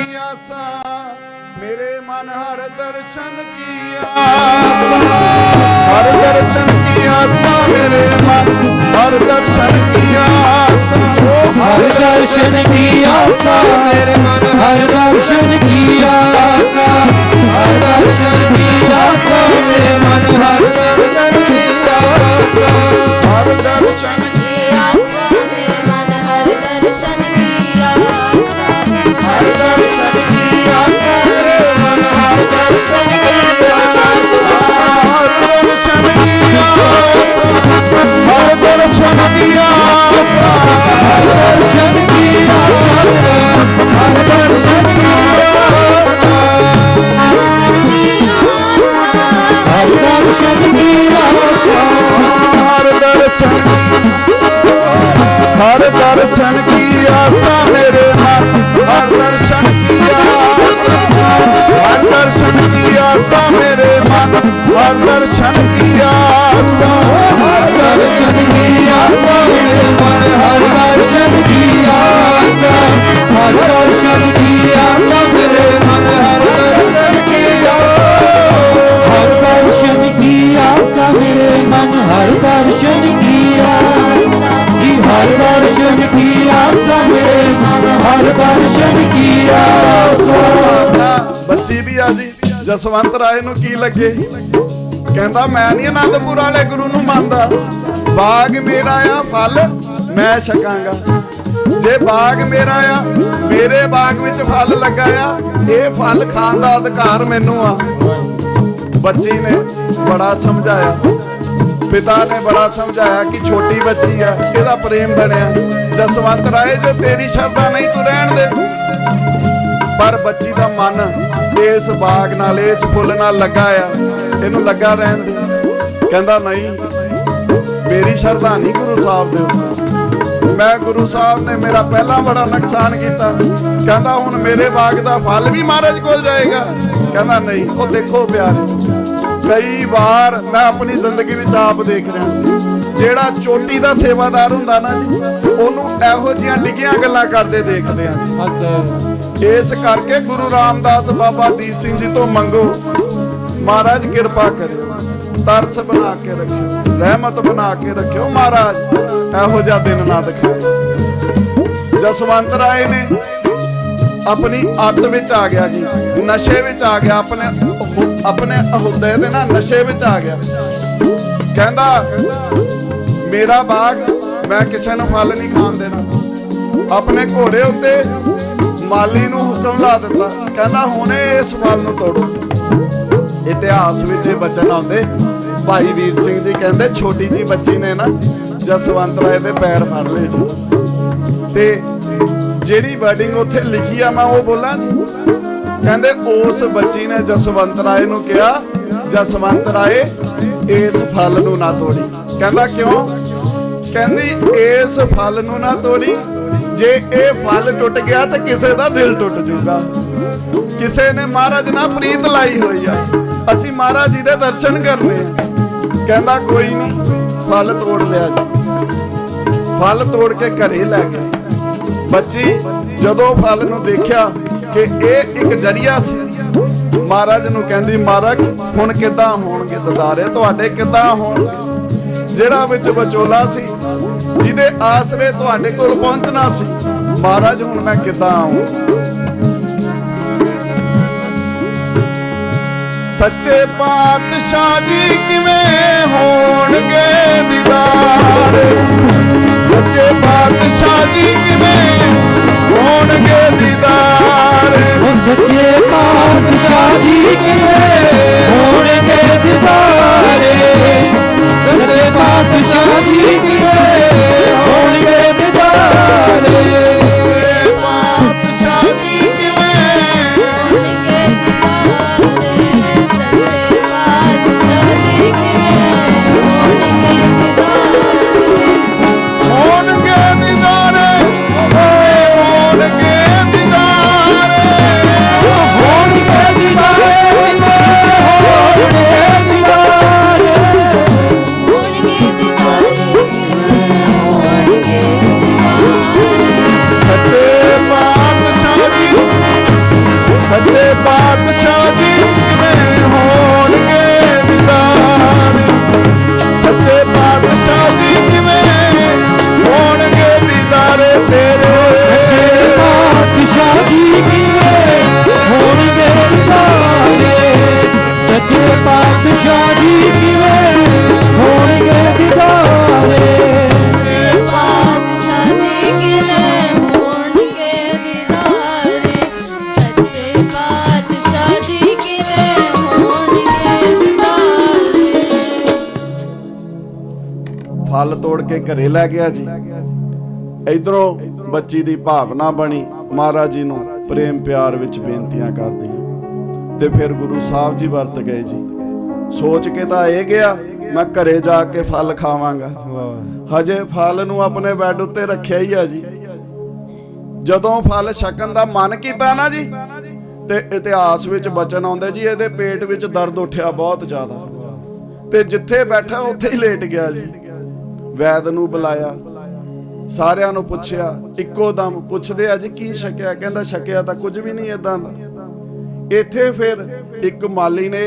ਕੀ ਆਸਾ, ਮੇਰੇ ਮਨ ਹਰ ਦਰਸ਼ਨ ਕੀ ਆਸਾ ਹਰ ਦਰਸ਼ਨ ਕੀ ਆਸਾ, ਮੇਰੇ ਮਨ ਹਰ ਦਰਸ਼ਨ ਕੀ ਆਸਾ। ਹਰ ਦਰਸ਼ਨ ਕੀ ਆਸਾ, ਮੇਰੇ ਮਨ ਹਰ ਦਰਸ਼ਨ ਕੀ ਆਸਾ। ਹਰ ਦਰਸ਼ਨ ਕੀ ਆਸਾ, ਮੇਰੇ ਮਨ ਦਰਸ਼ਨ ਕੀ ਆਸਾ ਹਰ ਦਰਸ਼ਨ ਕੀ ਆਸਾ ਮੇਰੇ ਮਨ ਹਰ ਦਰਸ਼ਨ ਕੀ ਆਸਾ ਹਰ ਦਰਸ਼ਨ ਕੀ ਆਸਾ ਮੇਰੇ ਮਨ ਹਰ ਦਰਸ਼ਨ ਕੀ ਆਸਾ ਹਰ ਦਰਸ਼ਨ ਕੀ ਆਸਾ ਮੇਰੇ ਮਨ ਹਰ ਦਰਸ਼ਨ ਕੀ ਆਸਾ ਜੀ ਹਰ ਦਰਸ਼ਨ ਕੀ ਆਸਾ ਮੇਰੇ ਮਨ ਹਰ ਦਰਸ਼ਨ ਕੀ ਆਸਾ ਬੱਚੀ ਵੀ ਆ ਜੀ। ਜਸਵੰਤ ਰਾਏ ਨੂੰ ਕੀ ਲੱਗੇ? ਕਹਿੰਦਾ, ਮੈਂ ਨਹੀਂ ਅਨੰਦਪੁਰ ਵਾਲੇ ਗੁਰੂ ਨੂੰ ਮੰਨਦਾ। ਬਾਗ ਮੇਰਾ ਆ ਫਲ, ਮੈਂ ਛਕਾਂਗਾ। ਜੇ ਬਾਗ ਮੇਰਾ ਆ, ਮੇਰੇ ਬਾਗ ਵਿੱਚ ਫਲ ਲੱਗਾ ਆ, ਇਹ ਫਲ ਖਾਣ ਦਾ ਅਧਿਕਾਰ ਮੈਨੂੰ ਆ। ਬੱਚੀ ਨੇ ਬੜਾ ਸਮਝਾਇਆ। ਪਿਤਾ ਨੇ ਬੜਾ ਸਮਝਾਇਆ ਕਿ ਛੋਟੀ ਬੱਚੀ ਆ ਇਹਦਾ ਪ੍ਰੇਮ ਬਣਿਆ? ਜਸਵੰਤ ਰਾਏ, ਜੋ ਤੇਰੀ ਸ਼ਰਧਾ ਨਹੀਂ, ਤੂੰ ਰਹਿਣ ਦੇ। ਪਰ ਬੱਚੀ ਦਾ ਮਨ ਇਸ ਬਾਗ ਨਾਲ, ਇਸ ਫੁੱਲ ਨਾਲ ਲੱਗਾ ਆ। ਇਹਨੂੰ ਲੱਗਾ ਰਹਿਣ ਕਹਿੰਦਾ ਨਹੀਂ ਮੇਰੀ ਸ਼ਰਧਾ ਨਹੀਂ ਗੁਰੂ ਸਾਹਿਬ ਦੇ ਉੱਤੇ। ਮੈਂ ਗੁਰੂ ਸਾਹਿਬ ਨੇ ਮੇਰਾ ਪਹਿਲਾਂ ਬੜਾ ਨੁਕਸਾਨ ਕੀਤਾ। ਕਹਿੰਦਾ ਹੁਣ ਮੇਰੇ ਬਾਗ ਦਾ ਫਲ ਵੀ ਮਹਾਰਾਜ ਕੋਲ ਜਾਏਗਾ। ਕਹਿੰਦਾ ਨਹੀਂ ਉਹ ਦੇਖੋ ਪਿਆਰੇ ਕਈ ਵਾਰ ਮੈਂ ਆਪਣੀ ਜ਼ਿੰਦਗੀ ਵਿੱਚ ਆਪ ਦੇਖ ਰਿਹਾ ਜਿਹੜਾ ਚੋਟੀ ਦਾ ਸੇਵਾਦਾਰ ਹੁੰਦਾ ਨਾ ਜੀ ਉਹਨੂੰ ਇਹੋ ਜਿਹੀਆਂ ਡਿੱਗੀਆਂ ਗੱਲਾਂ ਕਰਦੇ ਦੇਖਦੇ ਆ ਜੀ। ਇਸ ਕਰਕੇ ਗੁਰੂ ਰਾਮਦਾਸ ਬਾਬਾ ਦੀਪ ਸਿੰਘ ਜੀ ਤੋਂ ਮੰਗੋ ਮਹਾਰਾਜ ਕਿਰਪਾ ਕਰਿਓ, ਤਰਸ ਬਣਾ ਕੇ ਰੱਖਿਓ, ਰਹਿਮਤ ਬਣਾ ਕੇ ਰੱਖਿਓ। ਮਹਾਰਾਜ, ਇਹੋ ਜਿਹਾ ਦਿਨ ਨਾ ਦਿਖਾਓ ਜਸਵੰਤ ਰਾਏ ਨੇ ਆਪਣੀ ਅੱਤ ਵਿੱਚ ਆ ਗਿਆ ਜੀ। ਨਸ਼ੇ ਵਿੱਚ ਆ ਗਿਆ, ਆਪਣੇ ਆਪਣੇ ਅਹੁਦੇ ਦੇ ਨਾ ਨਸ਼ੇ ਵਿੱਚ ਆ ਗਿਆ। ਕਹਿੰਦਾ, ਮੇਰਾ ਬਾਗ ਮੈਂ ਕਿਸੇ ਨੂੰ ਫਲ ਨਹੀਂ ਖਾਣ ਦੇਣਾ। ਆਪਣੇ ਘੋੜੇ ਉੱਤੇ ਮਾਲੀ ਨੂੰ ਹੁਕਮ ਲਾ ਦਿੱਤਾ। ਕਹਿੰਦਾ, ਹੁਣੇ ਇਸ ਫਲ ਨੂੰ ਤੋੜੋ। ਇਤਿਹਾਸ ਵਿੱਚ ਇਹ ਬਚਨ ਆਉਂਦੇ। ਭਾਈ ਵੀਰ ਸਿੰਘ ਜੀ ਕਹਿੰਦੇ, ਛੋਟੀ ਜੀ ਬੱਚੀ ਨੇ ਨਾ ਜਸਵੰਤ ਰਾਏ ਦੇ ਪੈਰ ਫੜ ਲਏ ਜੀ। ਤੇ ਜਿਹੜੀ ਵਰਡਿੰਗ ਉੱਥੇ ਲਿਖੀ ਆ, ਮੈਂ ਉਹ ਬੋਲਾਂ ਜੀ। ਕਹਿੰਦੇ, ਉਸ ਬੱਚੀ ਨੇ ਜਸਵੰਤ ਰਾਏ ਨੂੰ ਕਿਹਾ, ਜਸਵੰਤ ਰਾਏ, ਇਸ ਫਲ ਨੂੰ ਨਾ ਤੋੜੀ। ਕਹਿੰਦਾ, ਕਿਉਂ? ਕਹਿੰਦੀ, ਇਸ ਫਲ ਨੂੰ ਨਾ ਤੋੜੀ। ਜੇ ਇਹ ਫਲ ਟੁੱਟ ਗਿਆ ਤਾਂ ਕਿਸੇ ਦਾ ਦਿਲ ਟੁੱਟ ਜਾਊਗਾ ਕਿਸੇ ਨੇ ਮਹਾਰਾਜ ਨਾਲ ਪ੍ਰੀਤ ਲਾਈ ਹੋਈ ਆ। ਅਸੀਂ ਮਹਾਰਾਜ ਜੀ ਦੇ ਦਰਸ਼ਨ ਕਰਨੇ ਆ। ਕਹਿੰਦਾ ਕੋਈ ਨਹੀਂ ਫਲ ਤੋੜ ਲਿਆ ਜੀ। ਫਲ ਤੋੜ ਕੇ ਘਰੇ ਲੈ ਗਏ। ਬੱਚੀ, ਜਦੋਂ ਫਲ ਨੂੰ ਦੇਖਿਆ ਕਿ ਇਹ ਇੱਕ ਜਰੀਆ ਸੀ, ਮਹਾਰਾਜ ਨੂੰ ਕਹਿੰਦੀ ਮਹਾਰਾਜ ਹੁਣ ਕਿੱਦਾਂ ਹੋਣਗੇ ਦਦਾਰੇ? ਤੁਹਾਡੇ ਕਿੱਦਾਂ ਹੋਣਗੇ? ਜਿਹੜਾ ਵਿੱਚ ਵਿਚੋਲਾ ਸੀ, ਜਿਹਦੇ ਆਸਰੇ ਤੁਹਾਡੇ ਕੋਲ ਪਹੁੰਚਣਾ ਸੀ, ਮਹਾਰਾਜ, ਹੁਣ ਮੈਂ ਕਿੱਦਾਂ ਆਉਂ ਸੱਚੇ ਪਾਤਸ਼ਾਹ ਜੀ ਕਿਵੇਂ ਹੋਣਗੇ ਦੀਦਾਰ? ਸੱਚੇ ਪਾਤਸ਼ਾਹ ਜੀ ਕਿਵੇਂ ਹੋਣਗੇ ਦੀਦਾਰ? ਉਹ ਸੱਚੇ ਪਾਤਸ਼ਾਹ ਜੀ ਕਿਵੇਂ ਫਲ ਤੋੜ ਕੇ ਘਰੇ ਲੈ ਗਿਆ ਜੀ। ਇਧਰੋਂ ਬੱਚੀ ਦੀ ਭਾਵਨਾ ਬਣੀ ਮਹਾਰਾਜ ਜੀ ਨੂੰ ਪ੍ਰੇਮ ਪਿਆਰ ਵਿੱਚ ਬੇਨਤੀਆਂ ਕਰਦੀਆਂ ਤੇ ਫਿਰ ਗੁਰੂ ਸਾਹਿਬ ਜੀ ਵਰਤ ਗਏ ਜੀ। ਸੋਚ ਕੇ ਤਾਂ ਇਹ ਗਿਆ ਮੈਂ ਘਰੇ ਜਾ ਕੇ ਫਲ ਖਾਵਾਂਗਾ। ਹਜੇ ਫਲ ਨੂੰ ਆਪਣੇ ਬੈੱਡ ਉੱਤੇ ਰੱਖਿਆ ਹੀ ਆ ਜੀ। ਜਦੋਂ ਫਲ ਛਕਣ ਦਾ ਮਨ ਕੀਤਾ ਨਾ ਜੀ ਤੇ ਇਤਿਹਾਸ ਵਿੱਚ ਬਚਨ ਆਉਂਦੇ ਜੀ ਇਹਦੇ ਪੇਟ ਵਿੱਚ ਦਰਦ ਉੱਠਿਆ ਬਹੁਤ ਜ਼ਿਆਦਾ। ਤੇ ਜਿੱਥੇ ਬੈਠਾ ਉੱਥੇ ਹੀ ਲੇਟ ਗਿਆ ਜੀ। ਵੈਦ ਨੂੰ ਬੁਲਾਇਆ। ਸਾਰਿਆਂ ਨੂੰ ਪੁੱਛਿਆ, ਇੱਕੋ ਦਮ ਪੁੱਛਦੇ ਆ ਕੀ ਛਕਿਆ? ਕਹਿੰਦਾ, ਛਕਿਆ ਤਾਂ ਕੁਝ ਵੀ ਨਹੀਂ ਇਦਾਂ ਦਾ। ਇੱਥੇ ਫਿਰ ਇੱਕ ਮਾਲੀ ਨੇ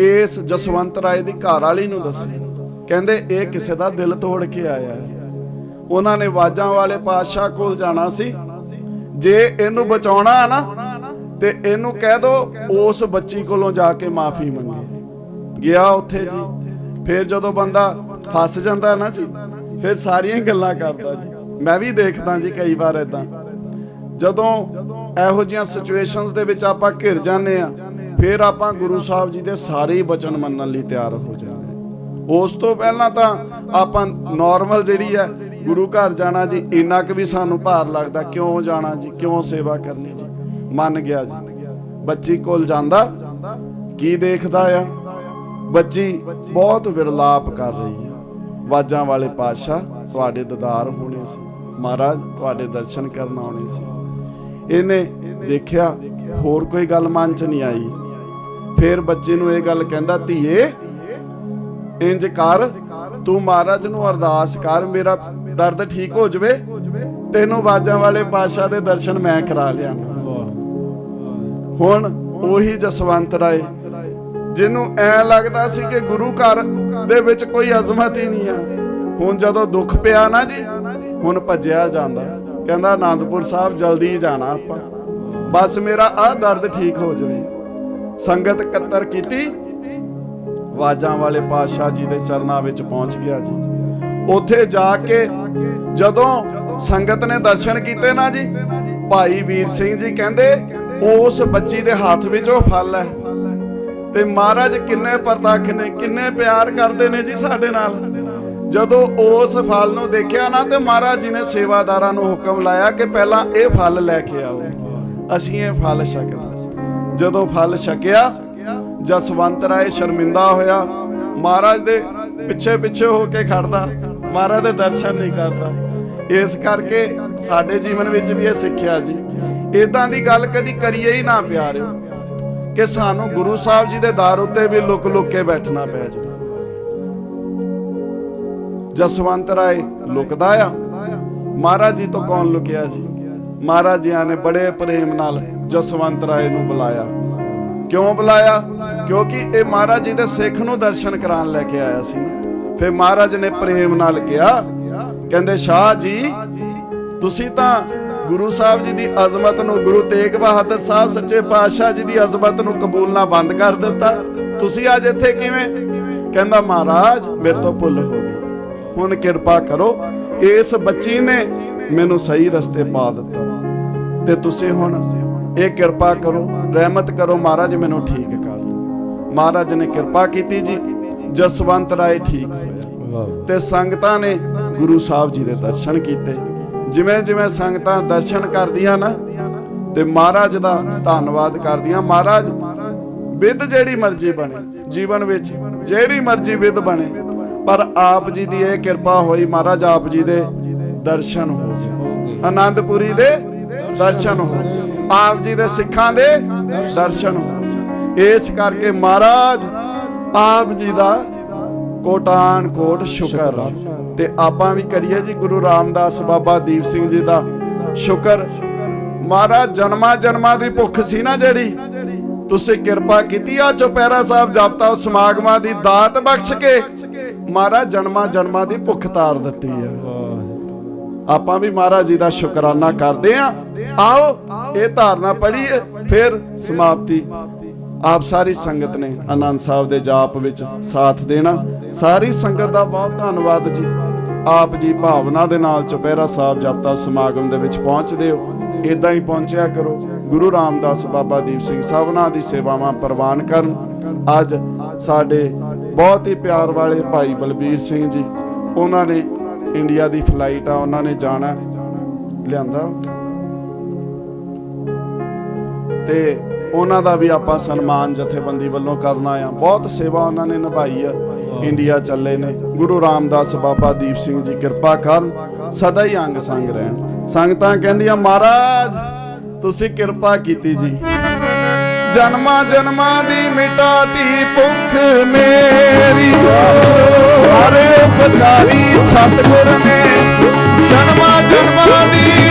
ਇਸ ਜਸਵੰਤ ਰਾਏ ਦੀ ਘਰ ਵਾਲੀ ਨੂੰ ਦੱਸਿਆ ਕਹਿੰਦੇ, ਇਹ ਕਿਸੇ ਦਾ ਦਿਲ ਤੋੜ ਕੇ ਆਇਆ ਉਹਨਾਂ ਨੇ ਵਾਜਾਂ ਵਾਲੇ ਪਾਤਸ਼ਾਹ ਕੋਲ ਜਾਣਾ ਸੀ। ਜੇ ਇਹਨੂੰ ਬਚਾਉਣਾ ਨਾ, ਤੇ ਇਹਨੂੰ ਕਹਿ ਦੋ, ਉਸ ਬੱਚੀ ਕੋਲੋਂ ਜਾ ਕੇ ਮਾਫੀ ਮੰਗੇ। ਗਿਆ ਉੱਥੇ ਜੀ। ਫਿਰ ਜਦੋਂ ਬੰਦਾ ਫਸ ਜਾਂਦਾ ਨਾ ਜੀ। ਫਿਰ ਸਾਰੀਆਂ ਗੱਲਾਂ ਕਰਦਾ ਜੀ। ਮੈਂ ਵੀ ਦੇਖਦਾ ਜੀ ਕਈ ਵਾਰ ਇਦਾਂ ਜਦੋਂ ਇਹੋ ਜਿਹੀਆਂ ਸਿਚੁਏਸ਼ਨਸ ਦੇ ਵਿੱਚ ਆਪਾਂ ਘਿਰ ਜਾਂਦੇ ਆ ਫਿਰ ਆਪਾਂ ਗੁਰੂ ਸਾਹਿਬ ਜੀ ਦੇ ਸਾਰੇ ਬਚਨ ਮੰਨਣ ਲਈ ਤਿਆਰ ਹੋ ਜਾਂਦੇ ਉਸ ਤੋਂ ਪਹਿਲਾਂ ਤਾਂ ਆਪਾਂ ਨਾਰਮਲ ਜਿਹੜੀ ਹੈ, ਗੁਰੂ ਘਰ ਜਾਣਾ ਜੀ, ਇੰਨਾ ਕੁ ਵੀ ਸਾਨੂੰ ਭਾਰ ਲੱਗਦਾ, ਕਿਉਂ ਜਾਣਾ ਜੀ, ਕਿਉਂ ਸੇਵਾ ਕਰਨੀ ਜੀ? ਮੰਨ ਗਿਆ ਜੀ। ਬੱਚੀ ਕੋਲ ਜਾਂਦਾ, ਕੀ ਦੇਖਦਾ ਆ? ਬੱਚੀ ਬਹੁਤ ਵਿਰਲਾਪ ਕਰ ਰਹੀ ਹੈ। ਵਾਜਾਂ ਵਾਲੇ ਪਾਤਸ਼ਾਹ ਤੁਹਾਡੇ ਦਦਾਰ ਹੋਣੇ ਸੀ। ਮਹਾਰਾਜ ਤੁਹਾਡੇ ਦਰਸ਼ਨ ਕਰਨ ਆਉਣੇ ਸੀ। ਇਹਨੇ ਦੇਖਿਆ ਹੋਰ ਕੋਈ ਗੱਲ ਮਨ ਚ ਨਹੀਂ ਆਈ। ਫਿਰ ਬੱਚੇ ਨੂੰ ਇਹ ਗੱਲ ਕਹਿੰਦਾ ਧੀਏ ਇੰਜ ਕਰ ਤੂੰ ਮਹਾਰਾਜ ਨੂੰ ਅਰਦਾਸ ਕਰ ਮੇਰਾ ਦਰਦ ਠੀਕ ਹੋ ਜਵੇ ਤੈਨੂੰ ਬਾਜਾਂ ਵਾਲੇ ਪਾਤਸ਼ਾਹ ਦੇ ਦਰਸ਼ਨ ਮੈਂ ਕਰਾ ਲਿਆਂਗਾ ਹੁਣ ਉਹੀ ਜਸਵੰਤ ਰਾਏ ਜਿਹਨੂੰ ਐ ਲੱਗਦਾ ਸੀ ਕਿ ਗੁਰੂ ਘਰ ਦੇ ਵਿੱਚ ਕੋਈ ਅਜ਼ਮਤ ਹੀ ਨਹੀਂ ਆ। ਹੁਣ ਜਦੋਂ ਦੁੱਖ ਪਿਆ ਨਾ ਜੀ, ਹੁਣ ਭੱਜਿਆ ਜਾਂਦਾ। ਕਹਿੰਦਾ ਆਨੰਦਪੁਰ ਸਾਹਿਬ ਜਲਦੀ ਜਾਣਾ ਆਪਾਂ। ਬਸ ਮੇਰਾ ਆਹ ਦਰਦ ਠੀਕ ਹੋ ਜਾਵੇ। ਸੰਗਤ ਇਕੱਤਰ ਕੀਤੀ। ਵਾਜਾਂ ਵਾਲੇ ਪਾਤਸ਼ਾਹ ਜੀ ਦੇ ਚਰਨਾਂ ਵਿੱਚ ਪਹੁੰਚ ਗਿਆ ਜੀ। ਉੱਥੇ ਜਾ ਕੇ ਜਦੋਂ ਸੰਗਤ ਨੇ ਦਰਸ਼ਨ ਕੀਤੇ ਨਾ ਜੀ, ਭਾਈ ਵੀਰ ਸਿੰਘ ਜੀ ਕਹਿੰਦੇ, ਉਸ ਬੱਚੀ ਦੇ ਹੱਥ ਵਿੱਚ ਉਹ ਫਲ ਹੈ। ਤੇ ਮਹਾਰਾਜ ਕਿੰਨੇ ਪਰਤੱਖ ਨੇ, ਕਿੰਨੇ ਪਿਆਰ ਕਰਦੇ ਨੇ ਜੀ ਸਾਡੇ ਨਾਲ। ਜਦੋਂ ਉਸ ਫਲ ਨੂੰ ਦੇਖਿਆ ਨਾ, ਤੇ ਮਹਾਰਾਜ ਜੀ ਨੇ ਸੇਵਾਦਾਰਾਂ ਨੂੰ ਹੁਕਮ ਲਾਇਆ ਕਿ ਪਹਿਲਾਂ ਇਹ ਫਲ ਲੈ ਕੇ ਆਓ। ਅਸੀਂ ਇਹ ਫਲ ਛਕਣਾ ਜਦੋਂ ਫਲ ਛਕਿਆ, ਜਸਵੰਤ ਰਾਏ ਸ਼ਰਮਿੰਦਾ ਹੋਇਆ। ਮਹਾਰਾਜ ਦੇ ਪਿੱਛੇ ਪਿੱਛੇ ਹੋ ਕੇ ਖੜਦਾ। ਮਹਾਰਾਜ ਦੇ ਦਰਸ਼ਨ ਨਹੀਂ ਕਰਦਾ। ਇਸ ਕਰਕੇ ਸਾਡੇ ਜੀਵਨ ਵਿੱਚ ਵੀ ਇਹ ਸਿੱਖਿਆ ਜੀ। ਇਦਾਂ ਦੀ ਗੱਲ ਕਦੀ ਕਰੀਏ ਹੀ ਨਾ ਪਿਆਰਿਓ। ਕਿ ਸਾਨੂੰ ਗੁਰੂ ਸਾਹਿਬ ਜੀ ਦੇ ਦਰ ਉੱਤੇ ਵੀ ਲੁਕ ਲੁਕ ਕੇ ਬੈਠਣਾ ਪੈ ਜਾਵੇ। ਜਸਵੰਤ ਰਾਏ ਲੁਕਦਾ ਆ। ਮਹਾਰਾਜ ਜੀ ਤੋਂ ਕੌਣ ਲੁਕਿਆ ਜੀ ਮਹਾਰਾਜ ਜੀ ਨੇ ਬੜੇ ਪ੍ਰੇਮ ਨਾਲ ਜਸਵੰਤ ਰਾਏ ਨੂੰ ਬੁਲਾਇਆ। ਕਿਉਂ ਬੁਲਾਇਆ? ਕਿਉਂਕਿ ਇਹ ਮਹਾਰਾਜ ਜੀ ਦੇ ਸਿੱਖ ਨੂੰ ਦਰਸ਼ਨ ਕਰਾਉਣ ਲੈ ਕੇ ਆਇਆ ਸੀ ਫਿਰ ਮਹਾਰਾਜ ਨੇ ਪ੍ਰੇਮ ਨਾਲ ਕਿਹਾ, ਕਹਿੰਦੇ, ਸ਼ਾਹ ਜੀ, ਤੁਸੀਂ ਤਾਂ ਗੁਰੂ ਸਾਹਿਬ ਜੀ ਦੀ ਅਜ਼ਮਤ ਨੂੰ ਗੁਰੂ ਤੇਗ ਬਹਾਦਰ ਸਾਹਿਬ ਸੱਚੇ ਪਾਤਸ਼ਾਹ ਜੀ ਦੀ ਅਜ਼ਮਤ ਨੂੰ ਕਬੂਲਣਾ ਬੰਦ ਕਰ ਦਿੱਤਾ। ਤੁਸੀਂ ਅੱਜ ਇੱਥੇ ਕਿਵੇਂ? ਕਹਿੰਦਾ ਮਹਾਰਾਜ ਮੇਰੇ ਤੋਂ ਭੁੱਲ ਹੋ ਗਈ। ਹੁਣ ਕਿਰਪਾ ਕਰੋ ਇਸ ਬੱਚੀ ਨੇ ਮੈਨੂੰ ਸਹੀ ਰਸਤੇ ਪਾ ਦਿੱਤਾ। ਤੇ ਤੁਸੀਂ ਹੁਣ ਇਹ ਕਿਰਪਾ ਕਰੋ ਰਹਿਮਤ ਕਰੋ ਮਹਾਰਾਜ ਮੈਨੂੰ ਠੀਕ ਕਰ ਦਿਓ। ਮਹਾਰਾਜ ਨੇ ਕਿਰਪਾ ਕੀਤੀ ਜੀ ਜਸਵੰਤ ਰਾਏ ਠੀਕ ਹੋਇਆ। ਤੇ ਸੰਗਤਾਂ ਨੇ ਗੁਰੂ ਸਾਹਿਬ ਜੀ ਦੇ ਦਰਸ਼ਨ ਕੀਤੇ। ਜਿਵੇਂ ਜਿਵੇਂ ਸੰਗਤਾਂ ਦਰਸ਼ਨ ਕਰਦੀਆਂ ਨਾ, ਤੇ ਮਹਾਰਾਜ ਦਾ ਧੰਨਵਾਦ ਕਰਦੀਆਂ। ਮਹਾਰਾਜ ਵਿਦ ਜਿਹੜੀ ਮਰਜ਼ੀ ਬਣੇ, ਜੀਵਨ ਵਿੱਚ ਜਿਹੜੀ ਮਰਜ਼ੀ ਵਿਦ ਬਣੇ, ਪਰ ਆਪ ਜੀ ਦੀ ਇਹ ਕਿਰਪਾ ਹੋਈ ਮਹਾਰਾਜ, ਆਪ ਜੀ ਦੇ ਦਰਸ਼ਨ ਹੋ ਗਏ ਆਨੰਦਪੁਰੀ ਦੇ ਦਰਸ਼ਨ ਹੋ ਆਪ ਜੀ ਦੇ ਸਿੱਖਾਂ ਦੇ ਦਰਸ਼ਨ ਹੋ ਇਸ ਕਰਕੇ ਮਹਾਰਾਜ, ਆਪ ਜੀ ਦਾ ਕੋਟਾਨ ਕੋਟ ਸ਼ੁਕਰ ਤੇ ਆਪਾਂ ਵੀ ਕਰੀਏ ਜੀ ਗੁਰੂ ਰਾਮਦਾਸ ਬਾਬਾ ਦੀਪ ਸਿੰਘ ਜੀ ਦਾ ਸ਼ੁਕਰ। ਮਹਾਰਾਜ, ਜਨਮਾਂ ਜਨਮਾਂ ਦੀ ਭੁੱਖ ਸੀ ਨਾ ਜਿਹੜੀ। ਤੁਸੀਂ ਕਿਰਪਾ ਕੀਤੀ ਆ ਚੁਪਹਿਰਾ ਸਾਹਿਬ ਜਪਤਾ ਸਮਾਗਮਾਂ ਦੀ ਦਾਤ ਬਖਸ਼ ਕੇ। ਮਹਾਰਾਜ, ਜਨਮਾਂ ਜਨਮਾਂ ਦੀ ਭੁੱਖ ਤਾਰ ਦਿੱਤੀ ਆ। ਆਪਾਂ ਵੀ ਮਹਾਰਾਜ ਜੀ ਦਾ ਸ਼ੁਕਰਾਨਾ ਕਰਦੇ ਆਂ। ਆਓ, ਇਹ ਧਾਰਨਾ ਪੜ੍ਹੀਏ, ਫਿਰ ਸਮਾਪਤੀ। ਆਪ ਸਾਰੀ ਸੰਗਤ ਨੇ ਆਨੰਦ ਸਾਹਿਬ ਦੇ ਜਾਪ ਵਿੱਚ ਸਾਥ ਦੇਣਾ। ਸਾਰੀ ਸੰਗਤ ਦਾ ਬਹੁਤ ਧੰਨਵਾਦ ਜੀ। ਆਪ ਜੀ ਭਾਵਨਾ ਦੇ ਨਾਲ ਚੁਪਹਿਰਾ ਸਾਹਿਬ ਜਪਤਾ ਸਮਾਗਮ ਦੇ ਵਿੱਚ ਪਹੁੰਚਦੇ ਹੋ। ਇਦਾਂ ਹੀ ਪਹੁੰਚਿਆ ਕਰੋ। ਗੁਰੂ ਰਾਮਦਾਸ ਬਾਬਾ ਦੀਪ ਸਿੰਘ ਸਭਨਾਂ ਦੀ ਸੇਵਾਵਾਂ ਪ੍ਰਵਾਨ ਕਰਨ। ਅੱਜ ਸਾਡੇ ਬਹੁਤ ਹੀ ਪਿਆਰ ਵਾਲੇ ਭਾਈ ਬਲਬੀਰ ਸਿੰਘ ਜੀ, ਉਹਨਾਂ ਨੇ ਇੰਡੀਆ ਦੀ ਫਲਾਈਟ ਆ, ਉਹਨਾਂ ਨੇ ਜਾਣਾ। ਲਿਆਂਦਾ। ਤੇ ਉਹਨਾਂ ਦਾ ਵੀ ਆਪਾਂ ਸਨਮਾਨ ਜਥੇਬੰਦੀ ਵੱਲੋਂ ਕਰਨਾ ਆ। ਬਹੁਤ ਸੇਵਾ ਉਹਨਾਂ ਨੇ ਨਿਭਾਈ ਆ। ਇੰਡੀਆ ਚੱਲੇ ਨੇ। ਗੁਰੂ ਰਾਮਦਾਸ ਬਾਬਾ ਦੀਪ ਸਿੰਘ ਜੀ ਕਿਰਪਾ ਕਰਨ, ਸਦਾ ਹੀ ਅੰਗ ਸੰਗ ਰਹਿਣ। ਸੰਗਤਾਂ ਕਹਿੰਦੀਆਂ, ਮਹਾਰਾਜ, ਤੁਸੀਂ ਕਿਰਪਾ ਕੀਤੀ ਜੀ। ਜਨਮਾਂ ਜਨਮਾਂ ਦੀ ਮਿਟਾਤੀ ਭੁੱਖ ਮੇਰੀ। ਹਰੇ ਪਤਾਰੀ ਸਤਗੁਰ ਨੇ ਜਨਮਾਂ ਜਨਮਾਂ ਦੀ